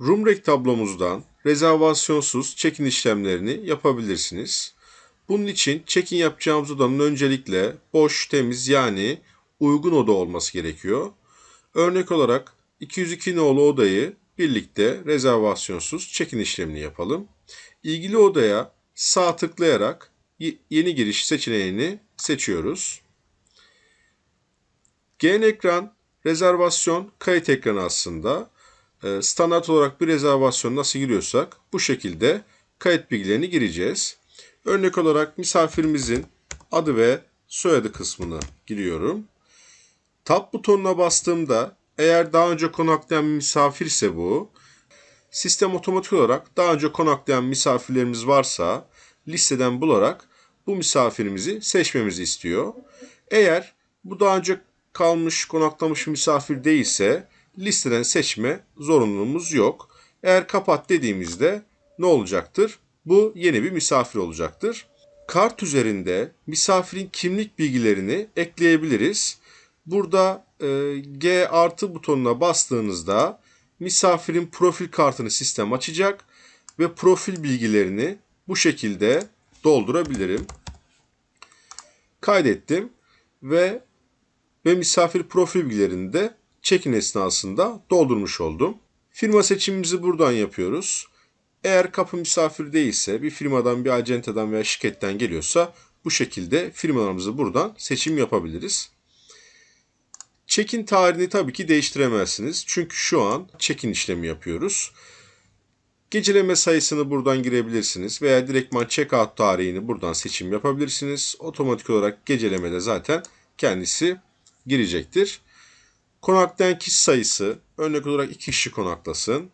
Roomrek tablomuzdan rezervasyonsuz check-in işlemlerini yapabilirsiniz. Bunun için check-in yapacağımız odanın öncelikle boş, temiz yani uygun oda olması gerekiyor. Örnek olarak 202 nolu odayı birlikte rezervasyonsuz check-in işlemini yapalım. İlgili odaya sağ tıklayarak yeni giriş seçeneğini seçiyoruz. Gen ekran rezervasyon kayıt ekranı aslında. Ee, Standart olarak bir rezervasyon nasıl giriyorsak bu şekilde kayıt bilgilerini gireceğiz. Örnek olarak misafirimizin adı ve soyadı kısmını giriyorum. Tab butonuna bastığımda eğer daha önce konaklayan bir misafirse bu, sistem otomatik olarak daha önce konaklayan misafirlerimiz varsa listeden bularak bu misafirimizi seçmemizi istiyor. Eğer bu daha önce kalmış, konaklamış misafir değilse listeden seçme zorunluluğumuz yok. Eğer kapat dediğimizde ne olacaktır? Bu yeni bir misafir olacaktır. Kart üzerinde misafirin kimlik bilgilerini ekleyebiliriz. Burada e, G artı butonuna bastığınızda misafirin profil kartını sistem açacak ve profil bilgilerini bu şekilde doldurabilirim. Kaydettim ve ve misafir profil bilgilerini de check-in esnasında doldurmuş oldum. Firma seçimimizi buradan yapıyoruz. Eğer kapı misafir değilse, bir firmadan, bir acentadan veya şirketten geliyorsa bu şekilde firmalarımızı buradan seçim yapabiliriz. Check-in tarihini tabii ki değiştiremezsiniz. Çünkü şu an check-in işlemi yapıyoruz. Geceleme sayısını buradan girebilirsiniz veya direktman check-out tarihini buradan seçim yapabilirsiniz. Otomatik olarak gecelemede zaten kendisi girecektir. Konaklayan kişi sayısı örnek olarak iki kişi konaklasın.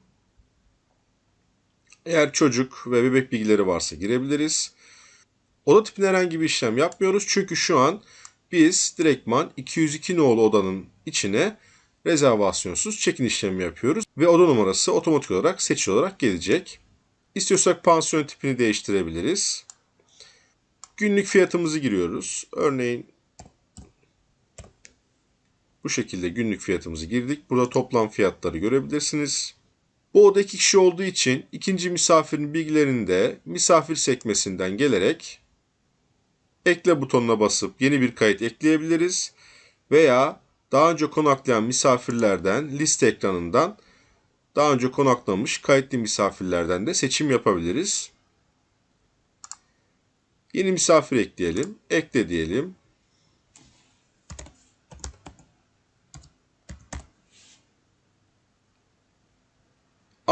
Eğer çocuk ve bebek bilgileri varsa girebiliriz. Oda tipine herhangi bir işlem yapmıyoruz. Çünkü şu an biz direktman 202 nolu odanın içine rezervasyonsuz check-in işlemi yapıyoruz. Ve oda numarası otomatik olarak seçili olarak gelecek. İstiyorsak pansiyon tipini değiştirebiliriz. Günlük fiyatımızı giriyoruz. Örneğin bu şekilde günlük fiyatımızı girdik. Burada toplam fiyatları görebilirsiniz. Bu oda iki kişi olduğu için ikinci misafirin bilgilerini de misafir sekmesinden gelerek ekle butonuna basıp yeni bir kayıt ekleyebiliriz. Veya daha önce konaklayan misafirlerden liste ekranından daha önce konaklamış kayıtlı misafirlerden de seçim yapabiliriz. Yeni misafir ekleyelim. Ekle diyelim.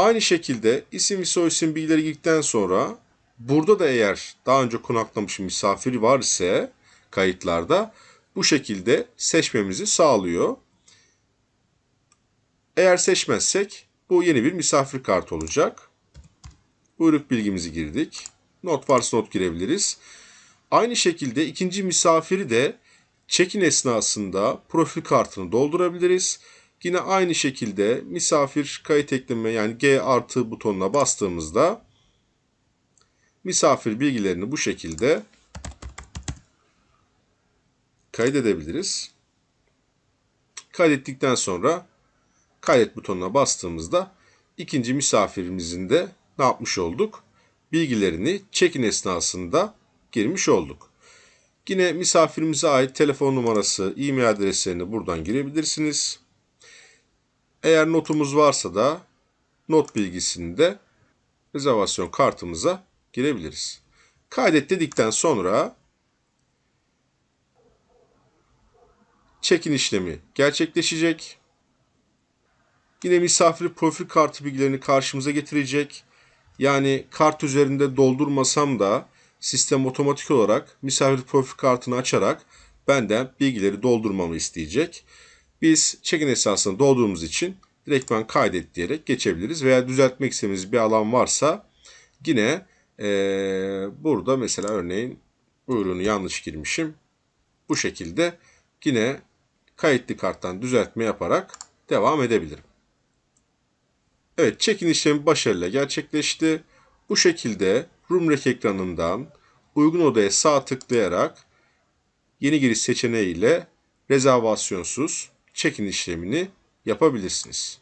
Aynı şekilde isim ve soyisim bilgileri girdikten sonra burada da eğer daha önce konaklamış misafir var ise kayıtlarda bu şekilde seçmemizi sağlıyor. Eğer seçmezsek bu yeni bir misafir kartı olacak. Buyruk bilgimizi girdik. Not varsa not girebiliriz. Aynı şekilde ikinci misafiri de check-in esnasında profil kartını doldurabiliriz. Yine aynı şekilde misafir kayıt ekleme yani G artı butonuna bastığımızda misafir bilgilerini bu şekilde kaydedebiliriz. Kaydettikten sonra kaydet butonuna bastığımızda ikinci misafirimizin de ne yapmış olduk? Bilgilerini check-in esnasında girmiş olduk. Yine misafirimize ait telefon numarası, e-mail adreslerini buradan girebilirsiniz. Eğer notumuz varsa da not bilgisini de rezervasyon kartımıza girebiliriz. Kaydet dedikten sonra check-in işlemi gerçekleşecek. Yine misafir profil kartı bilgilerini karşımıza getirecek. Yani kart üzerinde doldurmasam da sistem otomatik olarak misafir profil kartını açarak benden bilgileri doldurmamı isteyecek. Biz check-in esasını doldurduğumuz için direktmen kaydet diyerek geçebiliriz. Veya düzeltmek istediğimiz bir alan varsa yine ee, burada mesela örneğin bu ürünü yanlış girmişim. Bu şekilde yine kayıtlı karttan düzeltme yaparak devam edebilirim. Evet, check-in işlemi başarıyla gerçekleşti. Bu şekilde Roomrek ekranından uygun odaya sağ tıklayarak yeni giriş seçeneğiyle rezervasyonsuz check-in işlemini yapabilirsiniz.